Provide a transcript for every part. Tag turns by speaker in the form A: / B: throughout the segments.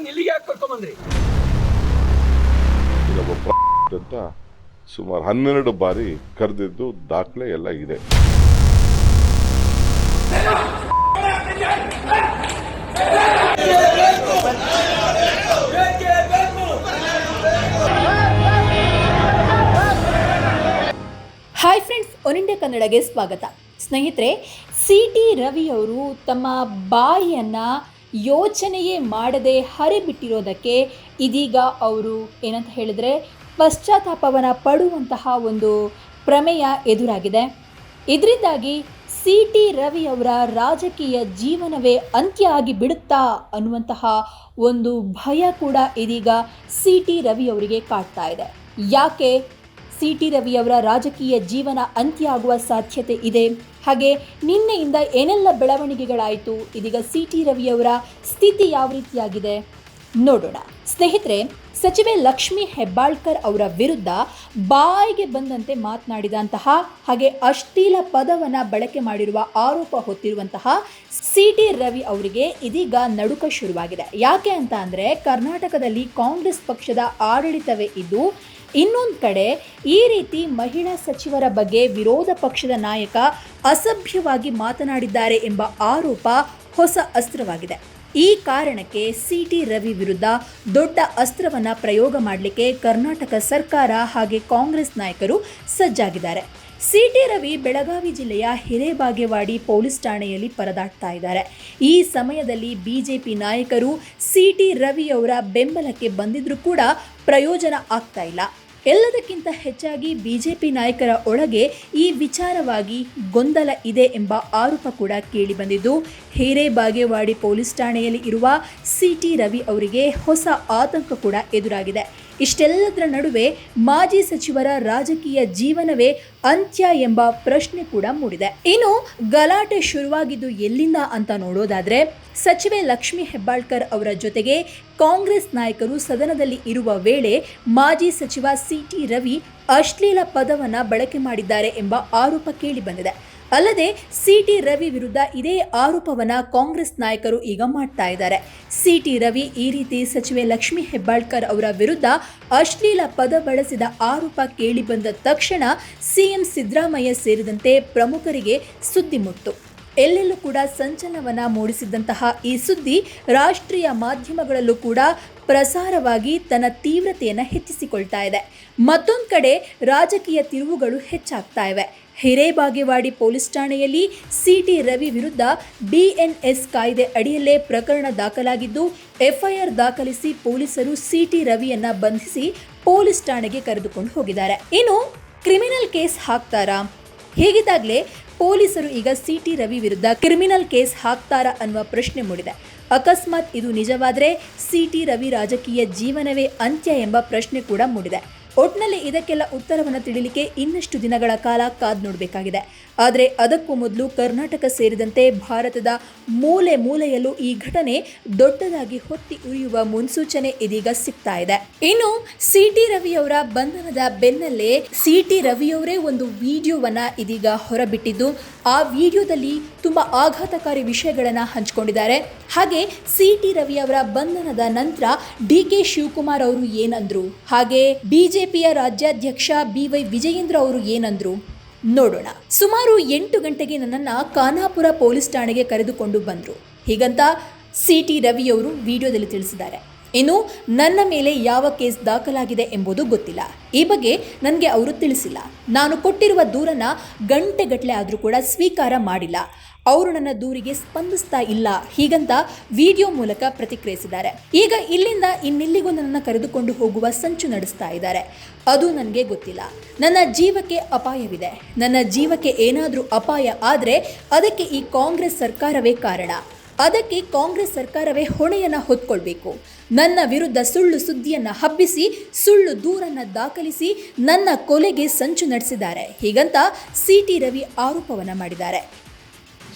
A: ನನ್ನ ಇಲ್ಲಿಗೆ ಯಾಕೆ ಕರ್ಕೊಂಬಂದ್ರಿ
B: ಅಂತ ಸುಮಾರು ಹನ್ನೆರಡು ಬಾರಿ ಕರೆದಿದ್ದು ದಾಖಲೆ ಎಲ್ಲ ಇದೆ.
C: ಹಾಯ್ ಫ್ರೆಂಡ್ಸ್ ಒನ್ ಇಂಡಿಯಾ ಕನ್ನಡಗೆ ಸ್ವಾಗತ. ಸ್ನೇಹಿತರೆ ಸಿ ಟಿ ರವಿಯವರು ತಮ್ಮ ಬಾಯಿಯನ್ನು ಯೋಚನೆಯೇ ಮಾಡದೆ ಹರಿಬಿಟ್ಟಿರೋದಕ್ಕೆ ಇದೀಗ ಅವರು ಏನಂತ ಹೇಳಿದರೆ ಪಶ್ಚಾತ್ತಾಪವನ್ನು ಪಡುವಂತಹ ಒಂದು ಪ್ರಮೇಯ ಎದುರಾಗಿದೆ. ಇದರಿಂದಾಗಿ ಸಿ ಟಿ ರವಿ ಅವರ ರಾಜಕೀಯ ಜೀವನವೇ ಅಂತ್ಯ ಆಗಿ ಬಿಡುತ್ತಾ ಅನ್ನುವಂತಹ ಒಂದು ಭಯ ಕೂಡ ಇದೀಗ ಸಿ ಟಿ ರವಿ ಅವರಿಗೆ ಕಾಡ್ತಾ ಇದೆ. ಯಾಕೆ? ಸಿ ಟಿ ರವಿ ಅವರ ರಾಜಕೀಯ ಜೀವನ ಅಂತ್ಯ ಆಗುವ ಸಾಧ್ಯತೆ ಇದೆ. ಹಾಗೆ ನಿನ್ನೆಯಿಂದ ಏನೆಲ್ಲ ಬೆಳವಣಿಗೆಗಳಾಯಿತು, ಇದೀಗ ಸಿ ಟಿ ರವಿ ಅವರ ಸ್ಥಿತಿ ಯಾವ ರೀತಿಯಾಗಿದೆ? ನೋಡೋಣ. ಸ್ನೇಹಿತರೆ, ಸಚಿವೆ ಲಕ್ಷ್ಮಿ ಹೆಬ್ಬಾಳ್ಕರ್ ಅವರ ವಿರುದ್ಧ ಬಾಯಿಗೆ ಬಂದಂತೆ ಮಾತನಾಡಿದಂತಹ ಹಾಗೆ ಅಶ್ಲೀಲ ಪದವನ್ನು ಬಳಕೆ ಮಾಡಿರುವ ಆರೋಪ ಹೊತ್ತಿರುವಂತಹ ಸಿ ಟಿ ರವಿ ಅವರಿಗೆ ಇದೀಗ ನಡುಕ ಶುರುವಾಗಿದೆ. ಯಾಕೆ ಅಂತ ಅಂದರೆ, ಕರ್ನಾಟಕದಲ್ಲಿ ಕಾಂಗ್ರೆಸ್ ಪಕ್ಷದ ಆಡಳಿತವೇ ಇದ್ದು ಇನ್ನೊಂದು ಕಡೆ, ಈ ರೀತಿ ಮಹಿಳಾ ಸಚಿವರ ಬಗ್ಗೆ ವಿರೋಧ ಪಕ್ಷದ ನಾಯಕ ಅಸಭ್ಯವಾಗಿ ಮಾತನಾಡಿದ್ದಾರೆ ಎಂಬ ಆರೋಪ ಹೊಸ ಅಸ್ತ್ರವಾಗಿದೆ. ಈ ಕಾರಣಕ್ಕೆ ಸಿ ಟಿ ರವಿ ವಿರುದ್ಧ ದೊಡ್ಡ ಅಸ್ತ್ರವನ್ನು ಪ್ರಯೋಗ ಮಾಡಲಿಕ್ಕೆ ಕರ್ನಾಟಕ ಸರ್ಕಾರ ಹಾಗೆ ಕಾಂಗ್ರೆಸ್ ನಾಯಕರು ಸಜ್ಜಾಗಿದ್ದಾರೆ. ಸಿ ಟಿ ರವಿ ಬೆಳಗಾವಿ ಜಿಲ್ಲೆಯ ಹಿರೇಬಾಗೇವಾಡಿ ಪೊಲೀಸ್ ಠಾಣೆಯಲ್ಲಿ ಪರದಾಡ್ತಾ ಇದ್ದಾರೆ. ಈ ಸಮಯದಲ್ಲಿ ಬಿಜೆಪಿ ನಾಯಕರು ಸಿಟಿ ರವಿಯವರ ಬೆಂಬಲಕ್ಕೆ ಬಂದಿದ್ರೂ ಕೂಡ ಪ್ರಯೋಜನ ಆಗ್ತಾ ಇಲ್ಲ. ಎಲ್ಲದಕ್ಕಿಂತ ಹೆಚ್ಚಾಗಿ ಬಿಜೆಪಿ ನಾಯಕರ ಒಳಗೆ ಈ ವಿಚಾರವಾಗಿ ಗೊಂದಲ ಇದೆ ಎಂಬ ಆರೋಪ ಕೂಡ ಕೇಳಿಬಂದಿದ್ದು ಹಿರೇಬಾಗೇವಾಡಿ ಪೊಲೀಸ್ ಠಾಣೆಯಲ್ಲಿ ಇರುವ ಸಿಟಿ ರವಿ ಅವರಿಗೆ ಹೊಸ ಆತಂಕ ಕೂಡ ಎದುರಾಗಿದೆ. ಇಷ್ಟೆಲ್ಲದರ ನಡುವೆ ಮಾಜಿ ಸಚಿವರ ರಾಜಕೀಯ ಜೀವನವೇ ಅಂತ್ಯ ಎಂಬ ಪ್ರಶ್ನೆ ಕೂಡ ಮೂಡಿದೆ. ಇನ್ನು ಗಲಾಟೆ ಶುರುವಾಗಿದ್ದು ಎಲ್ಲಿಂದ ಅಂತ ನೋಡೋದಾದ್ರೆ, ಸಚಿವೆ ಲಕ್ಷ್ಮಿ ಹೆಬ್ಬಾಳ್ಕರ್ ಅವರ ಜೊತೆಗೆ ಕಾಂಗ್ರೆಸ್ ನಾಯಕರು ಸದನದಲ್ಲಿ ಇರುವ ವೇಳೆ ಮಾಜಿ ಸಚಿವ ಸಿ ಟಿ ರವಿ ಅಶ್ಲೀಲ ಪದವನ್ನು ಬಳಕೆ ಮಾಡಿದ್ದಾರೆ ಎಂಬ ಆರೋಪ ಕೇಳಿಬಂದಿದೆ ಅಲ್ಲದೆ ಸಿ ಟಿ ರವಿ ವಿರುದ್ಧ ಇದೇ ಆರೋಪವನ್ನ ಕಾಂಗ್ರೆಸ್ ನಾಯಕರು ಈಗ ಮಾಡ್ತಾ ಇದ್ದಾರೆ. ಸಿ ಟಿ ರವಿ ಈ ರೀತಿ ಸಚಿವೆ ಲಕ್ಷ್ಮಿ ಹೆಬ್ಬಾಳ್ಕರ್ ಅವರ ವಿರುದ್ಧ ಅಶ್ಲೀಲ ಪದ ಬಳಸಿದ ಆರೋಪ ಕೇಳಿಬಂದ ತಕ್ಷಣ ಸಿಎಂ ಸಿದ್ದರಾಮಯ್ಯ ಸೇರಿದಂತೆ ಪ್ರಮುಖರಿಗೆ ಸುದ್ದಿ ಮುಟ್ಟು ಎಲ್ಲೆಲ್ಲೂ ಕೂಡ ಸಂಚಲನವನ್ನ ಮೂಡಿಸಿದಂತಹ ಈ ಸುದ್ದಿ ರಾಷ್ಟ್ರೀಯ ಮಾಧ್ಯಮಗಳಲ್ಲೂ ಕೂಡ ಪ್ರಸಾರವಾಗಿ ತನ್ನ ತೀವ್ರತೆಯನ್ನು ಹೆಚ್ಚಿಸಿಕೊಳ್ತಾ ಇದೆ. ಮತ್ತೊಂದು ಕಡೆ ರಾಜಕೀಯ ತಿರುವುಗಳು ಹೆಚ್ಚಾಗ್ತಾ ಇವೆ. ಹಿರೇಬಾಗೇವಾಡಿ ಪೊಲೀಸ್ ಠಾಣೆಯಲ್ಲಿ ಸಿಟಿ ರವಿ ವಿರುದ್ಧ ಡಿಎನ್ಎಸ್ ಕಾಯ್ದೆ ಅಡಿಯಲ್ಲೇ ಪ್ರಕರಣ ದಾಖಲಾಗಿದ್ದು, ಎಫ್ಐಆರ್ ದಾಖಲಿಸಿ ಪೊಲೀಸರು ಸಿಟಿ ರವಿಯನ್ನ ಬಂಧಿಸಿ ಪೊಲೀಸ್ ಠಾಣೆಗೆ ಕರೆದುಕೊಂಡು ಹೋಗಿದ್ದಾರೆ. ಇನ್ನು ಕ್ರಿಮಿನಲ್ ಕೇಸ್ ಹಾಕ್ತಾರಾ? ಹೇಗಿದ್ದಾಗಲೇ ಪೊಲೀಸರು ಈಗ ಸಿಟಿ ರವಿ ವಿರುದ್ಧ ಕ್ರಿಮಿನಲ್ ಕೇಸ್ ಹಾಕ್ತಾರಾ ಅನ್ನುವ ಪ್ರಶ್ನೆ ಮೂಡಿದೆ. ಅಕಸ್ಮಾತ್ ಇದು ನಿಜವಾದರೆ ಸಿಟಿ ರವಿ ರಾಜಕೀಯ ಜೀವನವೇ ಅಂತ್ಯ ಎಂಬ ಪ್ರಶ್ನೆ ಕೂಡ ಮೂಡಿದೆ. ಒಟ್ನಲ್ಲಿ ಇದಕ್ಕೆಲ್ಲ ಉತ್ತರವನ್ನು ತಿಳಿಲಿಕ್ಕೆ ಇನ್ನಷ್ಟು ದಿನಗಳ ಕಾಲ ಕಾದ್ ನೋಡಬೇಕಾಗಿದೆ. ಆದರೆ ಅದಕ್ಕೂ ಮೊದಲು ಕರ್ನಾಟಕ ಸೇರಿದಂತೆ ಭಾರತದ ಮೂಲೆ ಮೂಲೆಯಲ್ಲೂ ಈ ಘಟನೆ ದೊಡ್ಡದಾಗಿ ಹೊತ್ತಿ ಉರಿಯುವ ಮುನ್ಸೂಚನೆ ಇದೀಗ ಸಿಗ್ತಾ ಇದೆ. ಇನ್ನು ಸಿ ಟಿ ರವಿಯವರ ಬಂಧನದ ಬೆನ್ನಲ್ಲೇ ಸಿ ಟಿ ರವಿಯವರೇ ಒಂದು ವಿಡಿಯೋವನ್ನ ಇದೀಗ ಹೊರಬಿಟ್ಟಿದ್ದು, ಆ ವಿಡಿಯೋದಲ್ಲಿ ತುಂಬಾ ಆಘಾತಕಾರಿ ವಿಷಯಗಳನ್ನು ಹಂಚಿಕೊಂಡಿದ್ದಾರೆ. ಹಾಗೆ ಸಿ ಟಿ ರವಿಯವರ ಬಂಧನದ ನಂತರ ಡಿ ಕೆ ಶಿವಕುಮಾರ್ ಅವರು ಏನಂದ್ರು? ಹಾಗೆ ಬಿಜೆಪಿಯ ರಾಜ್ಯಾಧ್ಯಕ್ಷ ಬಿ ವೈ ವಿಜಯೇಂದ್ರ ಅವರು ಏನಂದ್ರು? ನೋಡೋಣ. ಸುಮಾರು ಎಂಟು ಗಂಟೆಗೆ ನನ್ನನ್ನು ಖಾನಾಪುರ ಪೊಲೀಸ್ ಠಾಣೆಗೆ ಕರೆದುಕೊಂಡು ಬಂದರು. ಹೀಗಂತ ಸಿ ಟಿ ರವಿಯವರು ವಿಡಿಯೋದಲ್ಲಿ ತಿಳಿಸಿದ್ದಾರೆ. ಇನ್ನು ನನ್ನ ಮೇಲೆ ಯಾವ ಕೇಸ್ ದಾಖಲಾಗಿದೆ ಎಂಬುದು ಗೊತ್ತಿಲ್ಲ. ಈ ಬಗ್ಗೆ ನನಗೆ ಅವರು ತಿಳಿಸಿಲ್ಲ. ನಾನು ಕೊಟ್ಟಿರುವ ದೂರನ್ನ ಗಂಟೆಗಟ್ಟಲೆ ಆದರೂ ಕೂಡ ಸ್ವೀಕಾರ ಮಾಡಿಲ್ಲ. ಅವರು ನನ್ನ ದೂರಿಗೆ ಸ್ಪಂದಿಸ್ತಾ ಇಲ್ಲ. ಹೀಗಂತ ವಿಡಿಯೋ ಮೂಲಕ ಪ್ರತಿಕ್ರಿಯಿಸಿದ್ದಾರೆ. ಈಗ ಇಲ್ಲಿಂದ ಇನ್ನೆಲ್ಲಿಗೂ ನನ್ನನ್ನು ಕರೆದುಕೊಂಡು ಹೋಗುವ ಸಂಚು ನಡೆಸ್ತಾ ಇದ್ದಾರೆ. ಅದು ನನಗೆ ಗೊತ್ತಿಲ್ಲ. ನನ್ನ ಜೀವಕ್ಕೆ ಅಪಾಯವಿದೆ. ನನ್ನ ಜೀವಕ್ಕೆ ಏನಾದರೂ ಅಪಾಯ ಆದರೆ ಅದಕ್ಕೆ ಈ ಕಾಂಗ್ರೆಸ್ ಸರ್ಕಾರವೇ ಕಾರಣ. ಅದಕ್ಕೆ ಕಾಂಗ್ರೆಸ್ ಸರ್ಕಾರವೇ ಹೊಣೆಯನ್ನು ಹೊತ್ಕೊಳ್ಬೇಕು. ನನ್ನ ವಿರುದ್ಧ ಸುಳ್ಳು ಸುದ್ದಿಯನ್ನ ಹಬ್ಬಿಸಿ, ಸುಳ್ಳು ದೂರನ್ನ ದಾಖಲಿಸಿ ನನ್ನ ಕೊಲೆಗೆ ಸಂಚು ನಡೆಸಿದ್ದಾರೆ. ಹೀಗಂತ ಸಿ ಟಿ ರವಿ ಆರೋಪವನ್ನು ಮಾಡಿದ್ದಾರೆ.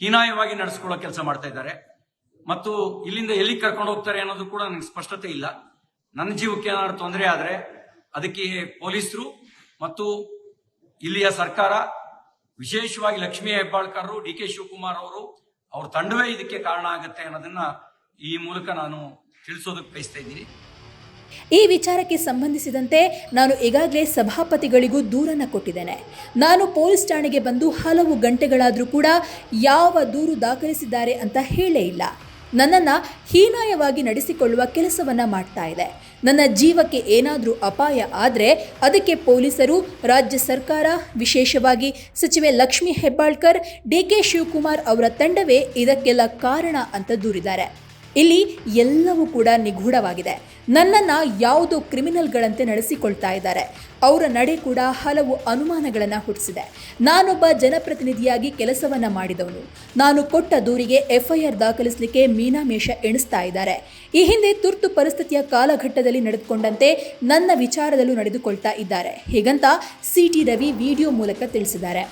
D: ಹೀನಾಯವಾಗಿ ನಡೆಸ್ಕೊಳ್ಳೋ ಕೆಲಸ ಮಾಡ್ತಾ ಇದ್ದಾರೆ. ಮತ್ತು ಇಲ್ಲಿಂದ ಎಲ್ಲಿ ಕರ್ಕೊಂಡು ಹೋಗ್ತಾರೆ ಅನ್ನೋದು ಕೂಡ ನನಗೆ ಸ್ಪಷ್ಟತೆ ಇಲ್ಲ. ನನ್ನ ಜೀವಕ್ಕೆ ಏನಾದ್ರು ತೊಂದರೆ ಆದರೆ ಅದಕ್ಕೆ ಪೊಲೀಸರು ಮತ್ತು ಇಲ್ಲಿಯ ಸರ್ಕಾರ, ವಿಶೇಷವಾಗಿ ಲಕ್ಷ್ಮೀ ಹೆಬ್ಬಾಳ್ಕರ್ರು, ಡಿ ಕೆ ಶಿವಕುಮಾರ್ ಅವರು, ಅವ್ರ ತಂಡವೇ ಇದಕ್ಕೆ ಕಾರಣ ಆಗುತ್ತೆ ಅನ್ನೋದನ್ನ ಈ ಮೂಲಕ ನಾನು ತಿಳಿಸೋದಕ್ಕೆ ಬಯಸ್ತಾ ಇದ್ದೀನಿ.
C: ಈ ವಿಚಾರಕ್ಕೆ ಸಂಬಂಧಿಸಿದಂತೆ ನಾನು ಈಗಾಗಲೇ ಸಭಾಪತಿಗಳಿಗೂ ದೂರನ್ನು ಕೊಟ್ಟಿದ್ದೇನೆ. ನಾನು ಪೊಲೀಸ್ ಠಾಣೆಗೆ ಬಂದು ಹಲವು ಗಂಟೆಗಳಾದರೂ ಕೂಡ ಯಾವ ದೂರು ದಾಖಲಿಸಿದ್ದಾರೆ ಅಂತ ಹೇಳೇ ಇಲ್ಲ. ನನ್ನನ್ನು ಹೀನಾಯವಾಗಿ ನಡೆಸಿಕೊಳ್ಳುವ ಕೆಲಸವನ್ನು ಮಾಡ್ತಾ ಇದೆ. ನನ್ನ ಜೀವಕ್ಕೆ ಏನಾದರೂ ಅಪಾಯ ಆದರೆ ಅದಕ್ಕೆ ಪೊಲೀಸರು, ರಾಜ್ಯ ಸರ್ಕಾರ, ವಿಶೇಷವಾಗಿ ಸಚಿವೆ ಲಕ್ಷ್ಮಿ ಹೆಬ್ಬಾಳ್ಕರ್, ಡಿ ಕೆ ಶಿವಕುಮಾರ್ ಅವರ ತಂಡವೇ ಇದಕ್ಕೆಲ್ಲ ಕಾರಣ ಅಂತ ದೂರಿದ್ದಾರೆ. ಇಲ್ಲಿ ಎಲ್ಲವೂ ಕೂಡ ನಿಗೂಢವಾಗಿದೆ. ನನ್ನನ್ನು ಯಾವುದೋ ಕ್ರಿಮಿನಲ್ಗಳಂತೆ ನಡೆಸಿಕೊಳ್ತಾ ಇದ್ದಾರೆ. ಅವರ ನಡೆ ಕೂಡ ಹಲವು ಅನುಮಾನಗಳನ್ನು ಹುಟ್ಟಿಸಿದೆ. ನಾನೊಬ್ಬ ಜನಪ್ರತಿನಿಧಿಯಾಗಿ ಕೆಲಸವನ್ನು ಮಾಡಿದವನು. ನಾನು ಕೊಟ್ಟ ದೂರಿಗೆ ಎಫ್ಐಆರ್ ದಾಖಲಿಸಲಿಕ್ಕೆ ಮೀನಾಮೇಷ ಎಣಿಸ್ತಾ ಇದ್ದಾರೆ. ಈ ಹಿಂದೆ ತುರ್ತು ಪರಿಸ್ಥಿತಿಯ ಕಾಲಘಟ್ಟದಲ್ಲಿ ನಡೆದುಕೊಂಡಂತೆ ನನ್ನ ವಿಚಾರದಲ್ಲೂ ನಡೆದುಕೊಳ್ತಾ ಇದ್ದಾರೆ. ಹೀಗಂತ ಸಿ ಟಿ ರವಿ ವಿಡಿಯೋ ಮೂಲಕ ತಿಳಿಸಿದ್ದಾರೆ.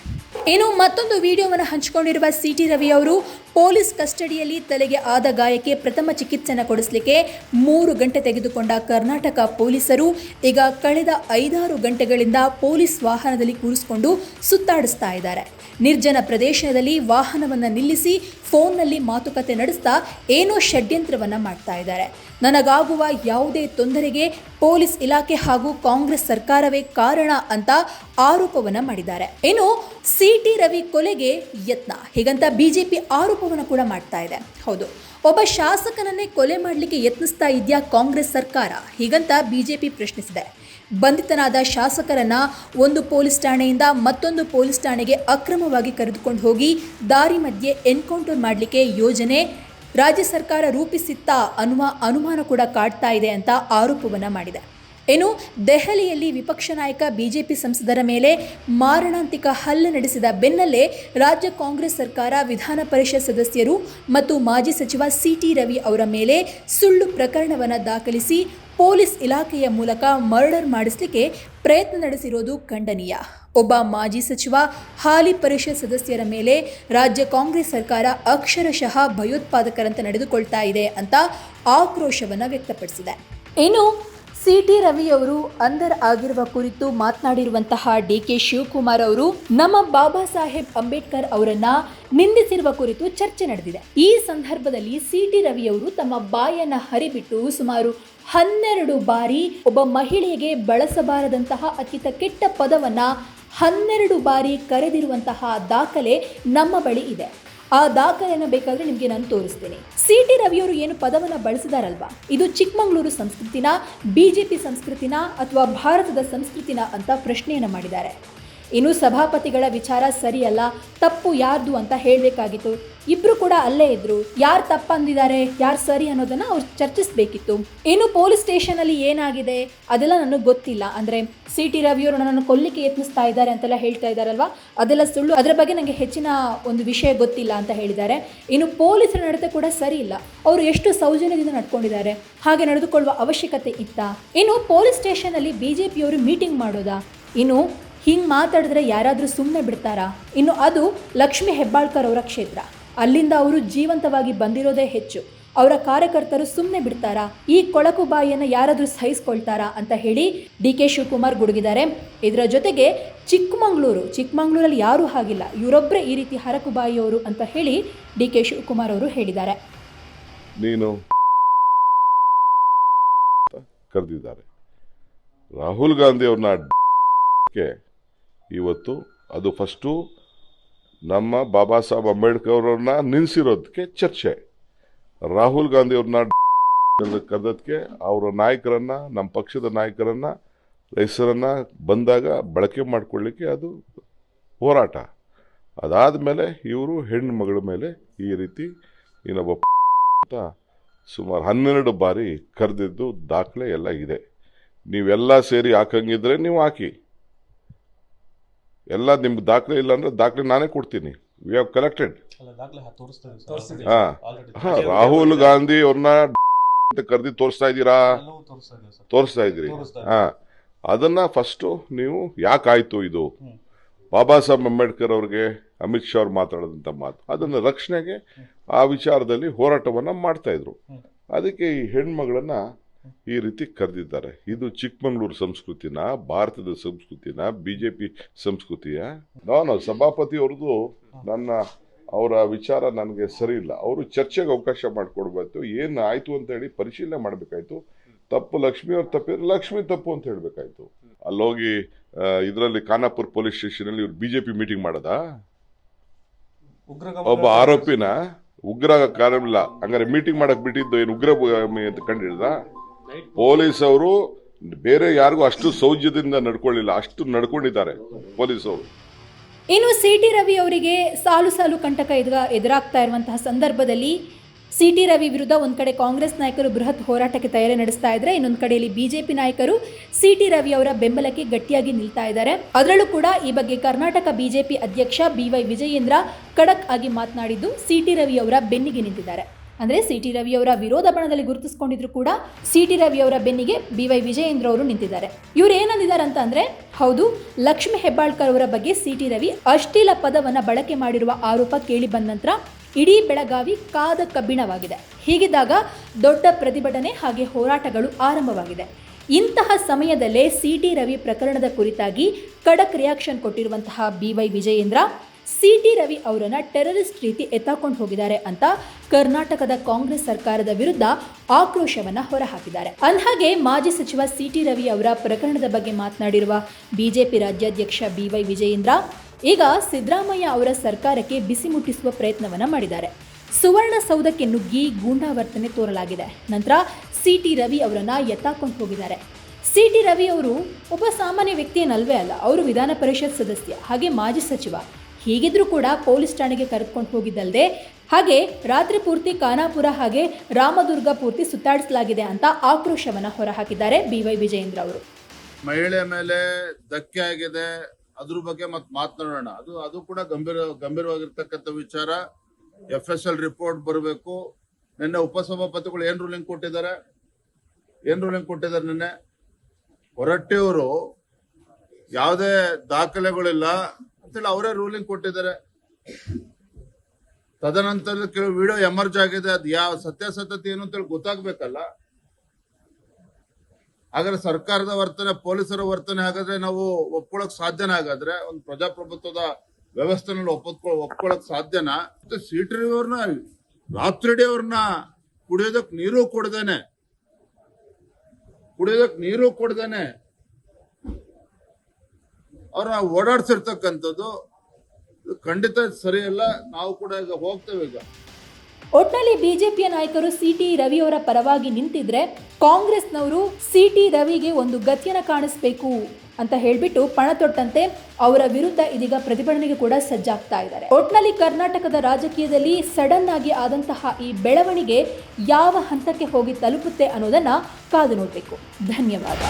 C: ಇನ್ನು ಮತ್ತೊಂದು ವಿಡಿಯೋವನ್ನು ಹಂಚಿಕೊಂಡಿರುವ ಸಿ ಟಿ ರವಿ ಅವರು ಪೊಲೀಸ್ ಕಸ್ಟಡಿಯಲ್ಲಿ ತಲೆಗೆ ಆದ ಗಾಯಕ್ಕೆ ಪ್ರಥಮ ಚಿಕಿತ್ಸೆನ ಕೊಡಿಸಲಿಕ್ಕೆ ಮೂರು ಗಂಟೆ ತೆಗೆದುಕೊಂಡ ಕರ್ನಾಟಕ ಪೊಲೀಸರು ಈಗ ಕಳೆದ ಐದಾರು ಗಂಟೆಗಳಿಂದ ಪೊಲೀಸ್ ವಾಹನದಲ್ಲಿ ಕೂರಿಸಿಕೊಂಡು ಸುತ್ತಾಡಿಸ್ತಾ ಇದ್ದಾರೆ. ನಿರ್ಜನ ಪ್ರದೇಶದಲ್ಲಿ ವಾಹನವನ್ನು ನಿಲ್ಲಿಸಿ ಫೋನ್ನಲ್ಲಿ ಮಾತುಕತೆ ನಡೆಸ್ತಾ ಏನೋ ಷಡ್ಯಂತ್ರವನ್ನು ಮಾಡ್ತಾ ಇದ್ದಾರೆ. ನನಗಾಗುವ ಯಾವುದೇ ತೊಂದರೆಗೆ ಪೊಲೀಸ್ ಇಲಾಖೆ ಹಾಗೂ ಕಾಂಗ್ರೆಸ್ ಸರ್ಕಾರವೇ ಕಾರಣ ಅಂತ ಆರೋಪವನ್ನು ಮಾಡಿದ್ದಾರೆ. ಇನ್ನು ಸಿ ಟಿ ರವಿ ಕೊಲೆಗೆ ಯತ್ನ. ಹೀಗಂತ ಬಿಜೆಪಿ ಆರೋಪವನ್ನು ಕೂಡ ಮಾಡ್ತಾ ಇದೆ. ಹೌದು. ಒಬ್ಬ ಶಾಸಕನನ್ನೇ ಕೊಲೆ ಮಾಡಲಿಕ್ಕೆ ಯತ್ನಿಸ್ತಾ ಇದೆಯಾ ಕಾಂಗ್ರೆಸ್ ಸರ್ಕಾರ? ಹೀಗಂತ ಬಿಜೆಪಿ ಪ್ರಶ್ನಿಸಿದೆ. ಬಂಧಿತನಾದ ಶಾಸಕರನ್ನ ಒಂದು ಪೊಲೀಸ್ ಠಾಣೆಯಿಂದ ಮತ್ತೊಂದು ಪೊಲೀಸ್ ಠಾಣೆಗೆ ಅಕ್ರಮವಾಗಿ ಕರೆದುಕೊಂಡು ಹೋಗಿ ದಾರಿ ಮಧ್ಯೆ ಎನ್ಕೌಂಟರ್ ಮಾಡಲಿಕ್ಕೆ ಯೋಜನೆ ರಾಜ್ಯ ಸರ್ಕಾರ ರೂಪಿಸಿತ್ತಾ ಅನ್ನುವ ಅನುಮಾನ ಕೂಡ ಕಾಡ್ತಾ ಇದೆ ಅಂತ ಆರೋಪವನ್ನು ಮಾಡಿದೆ. ಇನ್ನು ದೆಹಲಿಯಲ್ಲಿ ವಿಪಕ್ಷ ನಾಯಕ ಬಿಜೆಪಿ ಸಂಸದರ ಮೇಲೆ ಮಾರಣಾಂತಿಕ ಹಲ್ಲೆ ನಡೆಸಿದ ಬೆನ್ನಲ್ಲೇ ರಾಜ್ಯ ಕಾಂಗ್ರೆಸ್ ಸರ್ಕಾರ ವಿಧಾನ ಪರಿಷತ್ ಸದಸ್ಯರು ಮತ್ತು ಮಾಜಿ ಸಚಿವ ಸಿ ಟಿ ರವಿ ಅವರ ಮೇಲೆ ಸುಳ್ಳು ಪ್ರಕರಣವನ್ನು ದಾಖಲಿಸಿ ಪೊಲೀಸ್ ಇಲಾಖೆಯ ಮೂಲಕ ಮರ್ಡರ್ ಮಾಡಿಸಲಿಕ್ಕೆ ಪ್ರಯತ್ನ ನಡೆಸಿರೋದು ಖಂಡನೀಯ. ಒಬ್ಬ ಮಾಜಿ ಸಚಿವ ಹಾಲಿ ಪರಿಷತ್ ಸದಸ್ಯರ ಮೇಲೆ ರಾಜ್ಯ ಕಾಂಗ್ರೆಸ್ ಸರ್ಕಾರ ಅಕ್ಷರಶಃ ಭಯೋತ್ಪಾದಕರಂತೆ ನಡೆದುಕೊಳ್ತಾ ಇದೆ ಅಂತ ಆಕ್ರೋಶವನ್ನು ವ್ಯಕ್ತಪಡಿಸಿದೆ. ಇನ್ನು ಸಿ ಟಿ ರವಿಯವರು ಅಂದರ್ ಆಗಿರುವ ಕುರಿತು ಮಾತನಾಡಿರುವಂತಹ ಡಿ ಕೆ ಶಿವಕುಮಾರ್ ಅವರು, ನಮ್ಮ ಬಾಬಾ ಸಾಹೇಬ್ ಅಂಬೇಡ್ಕರ್ ಅವರನ್ನ ನಿಂದಿಸಿರುವ ಕುರಿತು ಚರ್ಚೆ ನಡೆದಿದೆ. ಈ ಸಂದರ್ಭದಲ್ಲಿ ಸಿ ಟಿ ರವಿಯವರು ತಮ್ಮ ಬಾಯನ್ನ ಹರಿಬಿಟ್ಟು ಸುಮಾರು ಹನ್ನೆರಡು ಬಾರಿ ಒಬ್ಬ ಮಹಿಳೆಗೆ ಬಳಸಬಾರದಂತಹ ಅತ್ಯಂತ ಕೆಟ್ಟ ಪದವನ್ನ ಹನ್ನೆರಡು ಬಾರಿ ಕರೆದಿರುವಂತಹ ದಾಖಲೆ ನಮ್ಮ ಬಳಿ ಇದೆ. ಆ ದಾಖಲೆಯನ್ನು ಬೇಕಾದರೆ ನಿಮಗೆ ನಾನು ತೋರಿಸ್ತೇನೆ. ಸಿ ಟಿ ರವಿಯವರು ಏನು ಪದವನ್ನು ಬಳಸಿದಾರಲ್ವಾ? ಇದು ಚಿಕ್ಕಮಗಳೂರು ಸಂಸ್ಕೃತಿನ ಬಿ ಜೆ ಪಿ ಸಂಸ್ಕೃತಿನ ಅಥವಾ ಭಾರತದ ಸಂಸ್ಕೃತಿನ ಅಂತ ಪ್ರಶ್ನೆಯನ್ನು ಮಾಡಿದ್ದಾರೆ. ಇನ್ನು ಸಭಾಪತಿಗಳ ವಿಚಾರ ಸರಿಯಲ್ಲ, ತಪ್ಪು ಯಾರ್ದು ಅಂತ ಹೇಳಬೇಕಾಗಿತ್ತು. ಇಬ್ರು ಕೂಡ ಅಲ್ಲೇ ಇದ್ರು. ಯಾರು ತಪ್ಪು ಅಂದಿದ್ದಾರೆ ಯಾರು ಸರಿ ಅನ್ನೋದನ್ನ ಅವ್ರು ಚರ್ಚಿಸಬೇಕಿತ್ತು. ಇನ್ನು ಪೊಲೀಸ್ ಸ್ಟೇಷನ್ ಅಲ್ಲಿ ಏನಾಗಿದೆ ಅದೆಲ್ಲ ನನಗೆ ಗೊತ್ತಿಲ್ಲ. ಅಂದ್ರೆ ಸಿ ಟಿ ರವಿಯವರು ನನ್ನನ್ನು ಕೊಲ್ಲಿಕ್ಕೆ ಯತ್ನಿಸ್ತಾ ಇದ್ದಾರೆ ಅಂತೆಲ್ಲ ಹೇಳ್ತಾ ಇದಾರಲ್ವಾ ಅದೆಲ್ಲ ಸುಳ್ಳು. ಅದರ ಬಗ್ಗೆ ನನಗೆ ಹೆಚ್ಚಿನ ಒಂದು ವಿಷಯ ಗೊತ್ತಿಲ್ಲ ಅಂತ ಹೇಳಿದ್ದಾರೆ. ಇನ್ನು ಪೊಲೀಸರ ನಡತೆ ಕೂಡ ಸರಿ ಇಲ್ಲ ಅವರು ಎಷ್ಟು ಸೌಜನ್ಯದಿಂದ ನಡ್ಕೊಂಡಿದ್ದಾರೆ. ಹಾಗೆ ನಡೆದುಕೊಳ್ಳುವ ಅವಶ್ಯಕತೆ ಇತ್ತಾ? ಇನ್ನು ಪೊಲೀಸ್ ಸ್ಟೇಷನಲ್ಲಿ ಬಿ ಜೆ ಪಿಯವರು ಮೀಟಿಂಗ್ ಮಾಡೋದಾ? ಇನ್ನು ಹಿಂಗೆ ಮಾತಾಡಿದ್ರೆ ಯಾರಾದರೂ ಸುಮ್ಮನೆ ಬಿಡ್ತಾರಾ? ಇನ್ನು ಅದು ಲಕ್ಷ್ಮಿ ಹೆಬ್ಬಾಳ್ಕರ್ ಅವರ ಕ್ಷೇತ್ರ. ಅಲ್ಲಿಂದ ಅವರು ಜೀವಂತವಾಗಿ ಬಂದಿರೋದೇ ಹೆಚ್ಚು. ಅವರ ಕಾರ್ಯಕರ್ತರು ಸುಮ್ಮನೆ ಬಿಡ್ತಾರಾ? ಈ ಕೊಳಕು ಬಾಯಿಯನ್ನು ಯಾರಾದರೂ ಸಹಿಸ್ಕೊಳ್ತಾರಾ ಅಂತ ಹೇಳಿ ಡಿ ಕೆ ಶಿವಕುಮಾರ್ ಗುಡುಗಿದ್ದಾರೆ. ಇದರ ಜೊತೆಗೆ ಚಿಕ್ಕಮಗಳೂರು, ಚಿಕ್ಕಮಗಳೂರಲ್ಲಿ ಯಾರೂ ಹಾಗಿಲ್ಲ. ಇವರೊಬ್ಬರೇ ಈ ರೀತಿ ಹರಕು ಬಾಯಿಯವರು ಅಂತ ಹೇಳಿ ಡಿ ಕೆ ಶಿವಕುಮಾರ್ ಅವರು ಹೇಳಿದ್ದಾರೆ.
B: ನೀನು ಕರೆದಿದ್ದಾರೆ. ರಾಹುಲ್ ಗಾಂಧಿ ಅವ್ರನ್ನ ಇವತ್ತು ಅದು ಫಸ್ಟು ನಮ್ಮ ಬಾಬಾ ಸಾಹೇಬ್ ಅಂಬೇಡ್ಕರ್ ಅವ್ರನ್ನ ನಿಲ್ಲಿಸಿರೋದಕ್ಕೆ ಚರ್ಚೆ. ರಾಹುಲ್ ಗಾಂಧಿ ಅವ್ರನ್ನ ಕರೆದಕ್ಕೆ ಅವರ ನಾಯಕರನ್ನ, ನಮ್ಮ ಪಕ್ಷದ ನಾಯಕರನ್ನ ಹೆಸರನ್ನು ಬಂದಾಗ ಬಳಕೆ ಮಾಡಿಕೊಳ್ಳಿಕ್ಕೆ ಅದು ಹೋರಾಟ. ಅದಾದ ಮೇಲೆ ಇವರು ಹೆಣ್ಣು ಮೇಲೆ ಈ ರೀತಿ ಇನ್ನೊಬ್ಬ ಅಂತ ಸುಮಾರು ಹನ್ನೆರಡು ಬಾರಿ ಕರೆದಿದ್ದು ದಾಖಲೆ ಎಲ್ಲ ಇದೆ. ನೀವೆಲ್ಲ ಸೇರಿ ಹಾಕಂಗಿದ್ರೆ ನೀವು ಹಾಕಿ. ಎಲ್ಲ ನಿಮ್ಗೆ ದಾಖಲೆ ಇಲ್ಲ ಅಂದರೆ ದಾಖಲೆ ನಾನೇ ಕೊಡ್ತೀನಿ. ವಿ ಹ್ಯಾವ್ ಕಲೆಕ್ಟೆಡ್
A: ಅಲ್ಲ ದಾಖಲೆ ಹಾ-.
B: ಹಾ. ರಾಹುಲ್ ಗಾಂಧಿ ಅವ್ರನ್ನ ಅಂತ ಕರೆದಿ ತೋರಿಸ್ತಾ ಇದ್ದೀರಾ
A: ತೋರಿಸ್ತಾ ಇದ್ದೀರಿ ಸರ್.
B: ತೋರಿಸ್ತಾ ಇದ್ರಿ. ಹಾ. ಅದನ್ನ ಫಸ್ಟು ನೀವು ಯಾಕಾಯ್ತು ಇದು. ಬಾಬಾ ಸಾಹೇಬ್ ಅಂಬೇಡ್ಕರ್ ಅವ್ರಿಗೆ ಅಮಿತ್ ಶಾ ಅವ್ರು ಮಾತಾಡೋದಂಥ ಮಾತು. ಅದನ್ನ ರಕ್ಷಣೆಗೆ ಆ ವಿಚಾರದಲ್ಲಿ ಹೋರಾಟವನ್ನ ಮಾಡ್ತಾ ಇದ್ರು. ಅದಕ್ಕೆ ಈ ಹೆಣ್ಮಗಳನ್ನ ಈ ರೀತಿ ಕರೆದಿದ್ದಾರೆ. ಇದು ಚಿಕ್ಕಮಗಳೂರು ಸಂಸ್ಕೃತಿನ ಭಾರತದ ಸಂಸ್ಕೃತಿನ ಬಿಜೆಪಿ ಸಂಸ್ಕೃತಿಯ. ನಾನು ಸಭಾಪತಿ ಅವ್ರದ್ದು ನನ್ನ ಅವರ ವಿಚಾರ ನನಗೆ ಸರಿ ಇಲ್ಲ. ಅವರು ಚರ್ಚೆಗೆ ಅವಕಾಶ ಮಾಡಿಕೊಡ್ಬೇಕು ಏನು ಆಯಿತು ಅಂತ ಹೇಳಿ ಪರಿಶೀಲನೆ ಮಾಡಬೇಕಾಯ್ತು. ತಪ್ಪು ಲಕ್ಷ್ಮಿ ಅವ್ರು ತಪ್ಪಿದ್ರೆ ಲಕ್ಷ್ಮಿ ತಪ್ಪು ಅಂತ ಹೇಳ್ಬೇಕಾಯ್ತು. ಅಲ್ಲೋಗಿ ಇದರಲ್ಲಿ ಖಾನಾಪುರ್ ಪೊಲೀಸ್ ಸ್ಟೇಷನಲ್ಲಿ ಇವ್ರು ಬಿಜೆಪಿ ಮೀಟಿಂಗ್ ಮಾಡದ? ಒಬ್ಬ ಆರೋಪಿನ ಉಗ್ರ ಕಾರಣ ಇಲ್ಲ ಹಂಗಾರೆ ಮೀಟಿಂಗ್ ಮಾಡಕ್ ಬಿಟ್ಟಿದ್ದು ಏನು ಉಗ್ರ ಬ- ಅಂತ ಕಂಡಿಡ್ದ ಪೊಲೀಸ್ ಅವರು ಬೇರೆ ಯಾರಿಗೂ ಅಷ್ಟು ಸೌಜ್ಯದಿಂದ ನಡ್ಕೊಳ್ಳಿಲ್ಲ, ಅಷ್ಟು ನಡ್ಕೊಂಡಿದ್ದಾರೆ ಪೊಲೀಸ್ ಅವರು
C: ಇನ್ನು ಸಿ ಟಿ ರವಿ ಅವರಿಗೆ ಸಾಲು ಸಾಲು ಕಂಟಕ ಎದುರ ಎದುರಾಗ್ತಾ ಇರುವಂತಹ ಸಂದರ್ಭದಲ್ಲಿ ಸಿ ಟಿ ರವಿ ವಿರುದ್ಧ ಒಂದು ಕಡೆ ಕಾಂಗ್ರೆಸ್ ನಾಯಕರು ಬೃಹತ್ ಹೋರಾಟಕ್ಕೆ ತಯಾರಿ ನಡೆಸ್ತಾ ಇದ್ರೆ, ಇನ್ನೊಂದು ಕಡೆಯಲ್ಲಿ ಬಿಜೆಪಿ ನಾಯಕರು ಸಿ ಟಿ ರವಿ ಅವರ ಬೆಂಬಲಕ್ಕೆ ಗಟ್ಟಿಯಾಗಿ ನಿಲ್ತಾ ಇದ್ದಾರೆ. ಅದರಲ್ಲೂ ಕೂಡ ಈ ಬಗ್ಗೆ ಕರ್ನಾಟಕ ಬಿಜೆಪಿ ಅಧ್ಯಕ್ಷ ಬಿ ವೈ ವಿಜಯೇಂದ್ರ ಖಡಕ್ ಆಗಿ ಮಾತನಾಡಿದ್ದು ಸಿ ಟಿ ರವಿ ಅವರ ಬೆನ್ನಿಗೆ ನಿಂತಿದ್ದಾರೆ. ಅಂದರೆ ಸಿ ಟಿ ರವಿಯವರ ವಿರೋಧ ಬಣದಲ್ಲಿ ಗುರುತಿಸಿಕೊಂಡಿದ್ರು ಕೂಡ ಸಿ ಟಿ ರವಿಯವರ ಬೆನ್ನಿಗೆ ಬಿ ವೈ ವಿಜಯೇಂದ್ರ ಅವರು ನಿಂತಿದ್ದಾರೆ. ಇವ್ರು ಏನಂದಿದ್ದಾರೆ ಅಂತ ಅಂದರೆ, ಹೌದು, ಲಕ್ಷ್ಮಿ ಹೆಬ್ಬಾಳ್ಕರ್ ಅವರ ಬಗ್ಗೆ ಸಿ ಟಿ ರವಿ ಅಶ್ಲೀಲ ಪದವನ್ನು ಬಳಕೆ ಮಾಡಿರುವ ಆರೋಪ ಕೇಳಿ ಬಂದ ನಂತರ ಇಡೀ ಬೆಳಗಾವಿ ಕಾದ ಕಬ್ಬಿಣವಾಗಿದೆ. ಹೀಗಿದ್ದಾಗ ದೊಡ್ಡ ಪ್ರತಿಭಟನೆ ಹಾಗೆ ಹೋರಾಟಗಳು ಆರಂಭವಾಗಿದೆ. ಇಂತಹ ಸಮಯದಲ್ಲೇ ಸಿ ಟಿ ರವಿ ಪ್ರಕರಣದ ಕುರಿತಾಗಿ ಖಡಕ್ ರಿಯಾಕ್ಷನ್ ಕೊಟ್ಟಿರುವಂತಹ B Y Vijayendra C T Ravi ಅವರನ್ನು ಟೆರರಿಸ್ಟ್ ರೀತಿ ಎತ್ತಾಕೊಂಡು ಹೋಗಿದ್ದಾರೆ ಅಂತ ಕರ್ನಾಟಕದ ಕಾಂಗ್ರೆಸ್ ಸರ್ಕಾರದ ವಿರುದ್ಧ ಆಕ್ರೋಶವನ್ನ ಹೊರಹಾಕಿದ್ದಾರೆ. ಅಂದಹಾಗೆ ಮಾಜಿ ಸಚಿವ ಸಿ ಟಿ ರವಿ ಅವರ ಪ್ರಕರಣದ ಬಗ್ಗೆ ಮಾತನಾಡಿರುವ ಬಿಜೆಪಿ ರಾಜ್ಯಾಧ್ಯಕ್ಷ ಬಿ ವೈ ವಿಜಯೇಂದ್ರ, ಈಗ ಸಿದ್ದರಾಮಯ್ಯ ಅವರ ಸರ್ಕಾರಕ್ಕೆ ಬಿಸಿ ಮುಟ್ಟಿಸುವ ಪ್ರಯತ್ನವನ್ನ ಮಾಡಿದ್ದಾರೆ. ಸುವರ್ಣಸೌಧಕ್ಕೆ ನುಗ್ಗಿ ಗೂಂಡಾವರ್ತನೆ ತೋರಲಾಗಿದೆ. ನಂತರ ಸಿ ಟಿ ರವಿ ಅವರನ್ನ ಎತ್ತಾಕೊಂಡು ಹೋಗಿದ್ದಾರೆ. ಸಿ ಟಿ ರವಿ ಅವರು ಒಬ್ಬ ಸಾಮಾನ್ಯ ವ್ಯಕ್ತಿಯನ್ನಲ್ವೇ ಅಲ್ಲ, ಅವರು ವಿಧಾನ ಪರಿಷತ್ ಸದಸ್ಯ, ಹಾಗೆ ಮಾಜಿ ಸಚಿವ. ಹೀಗಿದ್ರೂ ಕೂಡ ಪೊಲೀಸ್ ಠಾಣೆಗೆ ಕರೆದುಕೊಂಡು ಹೋಗಿದ್ದಲ್ಲದೆ ಹಾಗೆ ರಾತ್ರಿ ಪೂರ್ತಿ ಖಾನಾಪುರ ಹಾಗೆ ರಾಮದುರ್ಗ ಪೂರ್ತಿ ಸುತ್ತಾಡಿಸಲಾಗಿದೆ ಅಂತ ಆಕ್ರೋಶವನ್ನ ಹೊರಹಾಕಿದ್ದಾರೆ ಬಿ ವೈ ವಿಜಯೇಂದ್ರ ಅವರು.
E: ಮಹಿಳೆ ಮೇಲೆ ಧಕ್ಕೆ ಆಗಿದೆ, ಅದ್ರ ಬಗ್ಗೆ ಮತ್ತೆ ಮಾತನಾಡೋಣ. ಅದು ಅದು ಕೂಡ ಗಂಭೀರ, ಗಂಭೀರವಾಗಿರ್ತಕ್ಕಂಥ ವಿಚಾರ. ಎಫ್ ಎಸ್ ಎಲ್ ರಿಪೋರ್ಟ್ ಬರಬೇಕು. ನಿನ್ನೆ ಉಪಸಭಾಪತಿಗಳು ಏನ್ ರೂಲಿಂಗ್ ಕೊಟ್ಟಿದ್ದಾರೆ? ಏನ್ ರೂಲಿಂಗ್ ಕೊಟ್ಟಿದ್ದಾರೆ ನಿನ್ನೆ? ಹೊರಟ್ಟಿಯವರು ಯಾವುದೇ ದಾಖಲೆಗಳಿಲ್ಲ. ಅಂತೇಳಿ ಅವರೇ ರೂಲಿಂಗ್ ಕೊಟ್ಟಿದ್ದಾರೆ. ತದನಂತರ ಕೆಲವು ವಿಡಿಯೋ ಎಮರ್ಜ್ ಆಗಿದೆ, ಅದು ಯಾವ ಸತ್ಯಾಸತ್ಯತೆ ಏನು ಅಂತೇಳಿ ಗೊತ್ತಾಗ್ಬೇಕಲ್ಲ. ಹಾಗಾದ್ರೆ ಸರ್ಕಾರದ ವರ್ತನೆ, ಪೊಲೀಸರ ವರ್ತನೆ ಹಾಗಾದ್ರೆ ನಾವು ಒಪ್ಕೊಳಕ್ ಸಾಧ್ಯನ ಹಾಗಾದ್ರೆ? ಒಂದು ಪ್ರಜಾಪ್ರಭುತ್ವದ ವ್ಯವಸ್ಥೆನಲ್ಲಿ ಒಪ್ಪಿಕೊ ಒಪ್ಕೊಳಕ್ ಸಾಧ್ಯನಾ? ಮತ್ತೆ ಸೀಟ್ರಿ ಅವ್ರನ್ನ ರಾತ್ರಿಡಿ ಅವ್ರನ್ನ ಕುಡಿಯೋದಕ್ ನೀರು ಕೊಡ್ದೇನೆ. ಕುಡಿಯೋದಕ್ ನೀರು ಕೊಡ್ದೇನೆ. ಅವ್ರನ್ನ ಓಡಾಡ್ಸಿರ್ತಕ್ಕಂಥದ್ದು ಖಂಡಿತ ಸರಿಯಲ್ಲ ನಾವು ಕೂಡ ಈಗ ಹೋಗ್ತೇವೆ ಈಗ.
C: ಒಟ್ನಲ್ಲಿ ಬಿಜೆಪಿಯ ನಾಯಕರು ಸಿ ಟಿ ರವಿ ಅವರ ಪರವಾಗಿ ನಿಂತಿದ್ರೆ ಕಾಂಗ್ರೆಸ್ನವರು ಸಿ ಟಿ ರವಿಗೆ ಒಂದು ಗತಿಯನ್ನ ಕಾಣಿಸ್ಬೇಕು ಅಂತ ಹೇಳ್ಬಿಟ್ಟು ಪಣ ತೊಟ್ಟಂತೆ ಅವರ ವಿರುದ್ಧ ಇದೀಗ ಪ್ರತಿಭಟನೆಗೆ ಕೂಡ ಸಜ್ಜಾಗ್ತಾ ಇದ್ದಾರೆ. ಒಟ್ನಲ್ಲಿ ಕರ್ನಾಟಕದ ರಾಜಕೀಯದಲ್ಲಿ ಸಡನ್ ಆಗಿ ಆದಂತಹ ಈ ಬೆಳವಣಿಗೆ ಯಾವ ಹಂತಕ್ಕೆ ಹೋಗಿ ತಲುಪುತ್ತೆ ಅನ್ನೋದನ್ನ ಕಾದು ನೋಡಬೇಕು. ಧನ್ಯವಾದ.